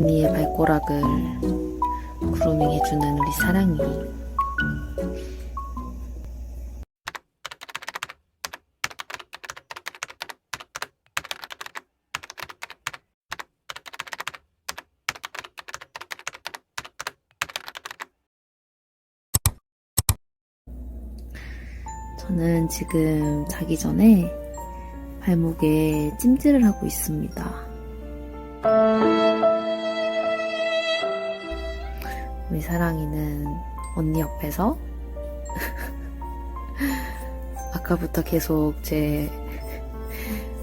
언니의 발꼬락을 그루밍 해주는 우리 사랑이. 저는 지금 자기 전에 발목에 찜질을 하고 있습니다. 우리 사랑이는 언니 옆에서 아까부터 계속 제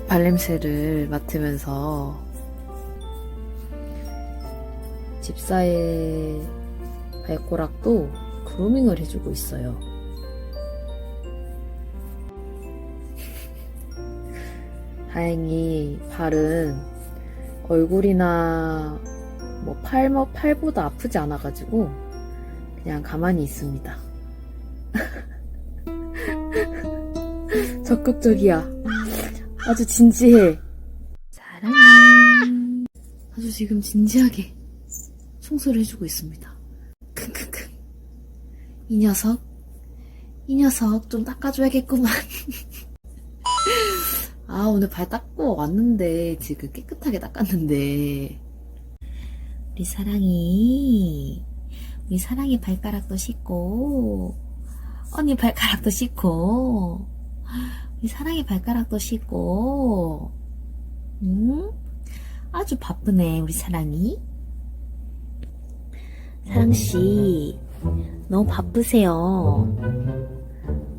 발냄새를 맡으면서 집사의 발꼬락도 그루밍을 해주고 있어요. 다행히 발은 얼굴이나 뭐 팔, 뭐 팔보다 아프지 않아가지고 그냥 가만히 있습니다. 적극적이야. 아주 진지해. 사랑해. 아주 지금 진지하게 청소를 해주고 있습니다. 킁킁킁. 이 녀석, 이 녀석 좀 닦아줘야겠구만. 아, 오늘 발 닦고 왔는데, 지금 깨끗하게 닦았는데. 우리 사랑이, 우리 사랑이 발가락도 씻고, 언니 발가락도 씻고, 우리 사랑이 발가락도 씻고, 응? 아주 바쁘네, 우리 사랑이. 사랑씨, 너무 바쁘세요.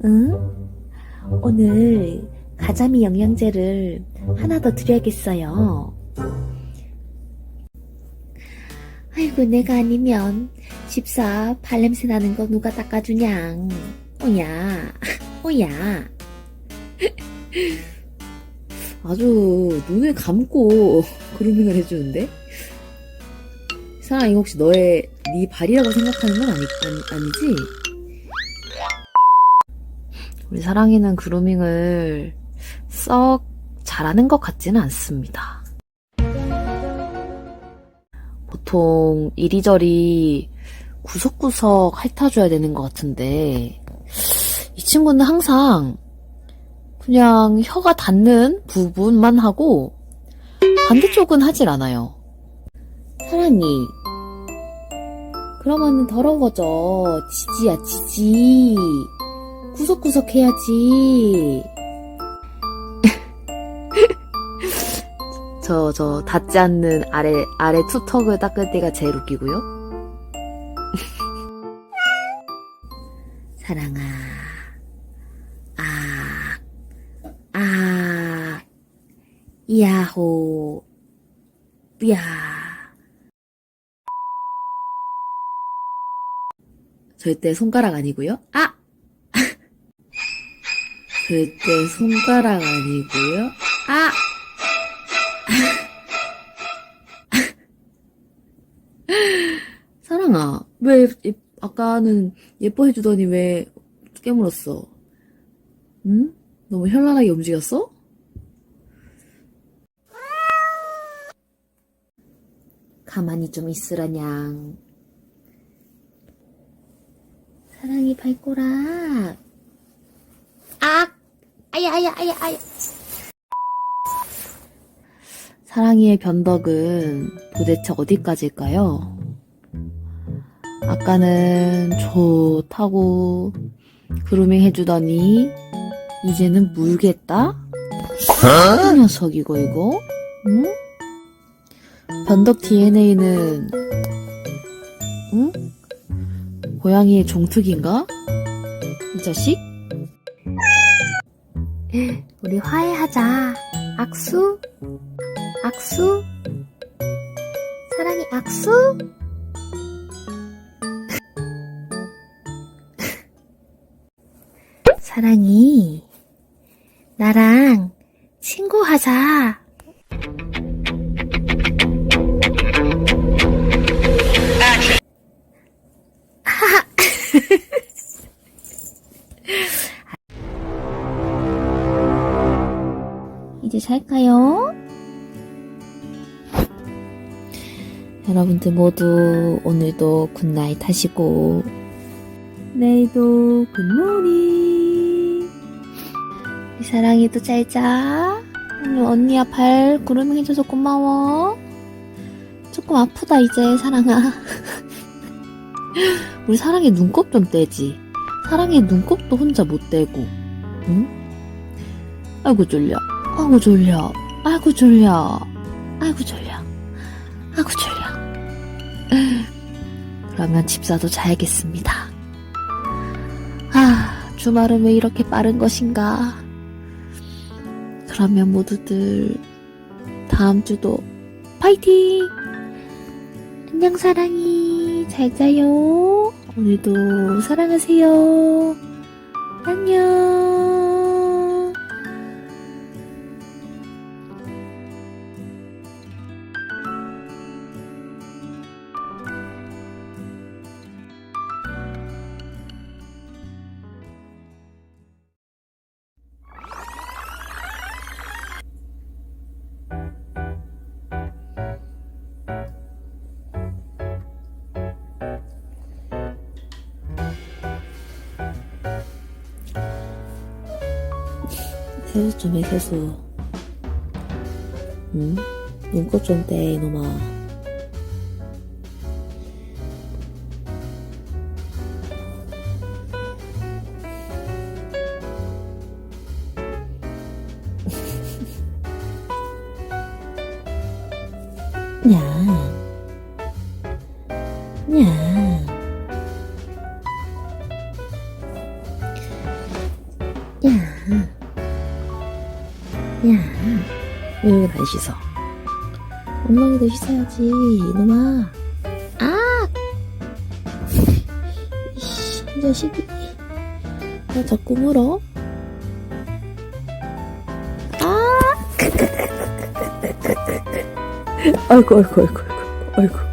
응? 오늘 가자미 영양제를 하나 더 드려야겠어요. 아이고, 내가 아니면 집사 발냄새 나는 거 누가 닦아주냐. 오야, 오야. 아주 눈을 감고 그루밍을 해주는데? 사랑, 이거 혹시 너의 네 발이라고 생각하는 건 아니, 아니, 아니 지? 우리 사랑이는 그루밍을 썩 잘하는 것 같지는 않습니다. 보통 이리저리 구석구석 핥아줘야 되는 것 같은데, 이 친구는 항상 그냥 혀가 닿는 부분만 하고, 반대쪽은 하질 않아요. 사랑이. 그러면은 더러워져. 지지야, 지지. 구석구석 해야지. 저, 저, 닿지 않는 아래, 아래 투턱을 닦을 때가 제일 웃기고요. 사랑아, 아, 아, 야호, 야. 절대 손가락 아니고요. 아! 절대 손가락 아니고요. 아! 왜 예- 아까는 예뻐해 주더니 왜 깨물었어? 응? 너무 현란하게 움직였어? 가만히 좀 있으라냥. 사랑이 발꼬락. 악! 아야, 아야, 아야, 아야. 사랑이의 변덕은 도대체 어디까지일까요? 아까는 좋다고 그루밍 해주더니 이제는 물겠다? 이 녀석 이거 이거? 응? 변덕 DNA는 응? 고양이의 종특인가? 이 자식? 우리 화해하자. 악수? 악수? 사랑이 악수? 사랑이, 나랑 친구하자. 이제 잘까요? 여러분들 모두 오늘도 굿나잇 하시고 내일도 굿모닝 이 사랑이도 잘 자. 오늘 언니야 발 구름해줘서 고마워. 조금 아프다 이제 사랑아. 우리 사랑이 눈곱 좀 떼지. 사랑이 눈곱도 혼자 못 떼고. 응? 아이고 졸려. 아이고 졸려. 아이고 졸려. 아이고 졸려. 아이고 졸려. 그러면 집사도 자야겠습니다. 아 주말은 왜 이렇게 빠른 것인가 그러면 모두들 다음 주도 파이팅! 안녕 사랑이. 잘 자요. 오늘도 사랑하세요. 안녕 세수 좀 해, 세수. 응? 눈꽃 좀 떼, 이놈아. 야. 야. 야. 안 씻어? 엉덩이도 씻어야지, 이놈아. 아! 이씨, 이 자식이. 나 자꾸 물어? 아! 아이고, 아이고, 아이고, 아이고, 아이고.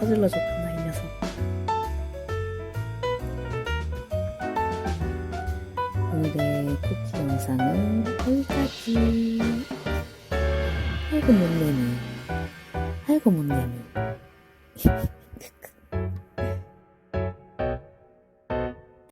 터질러 줬구나 이 녀석. 오늘의 쿠키 영상은 여기까지. 아이고 못내니. 아이고 못내니.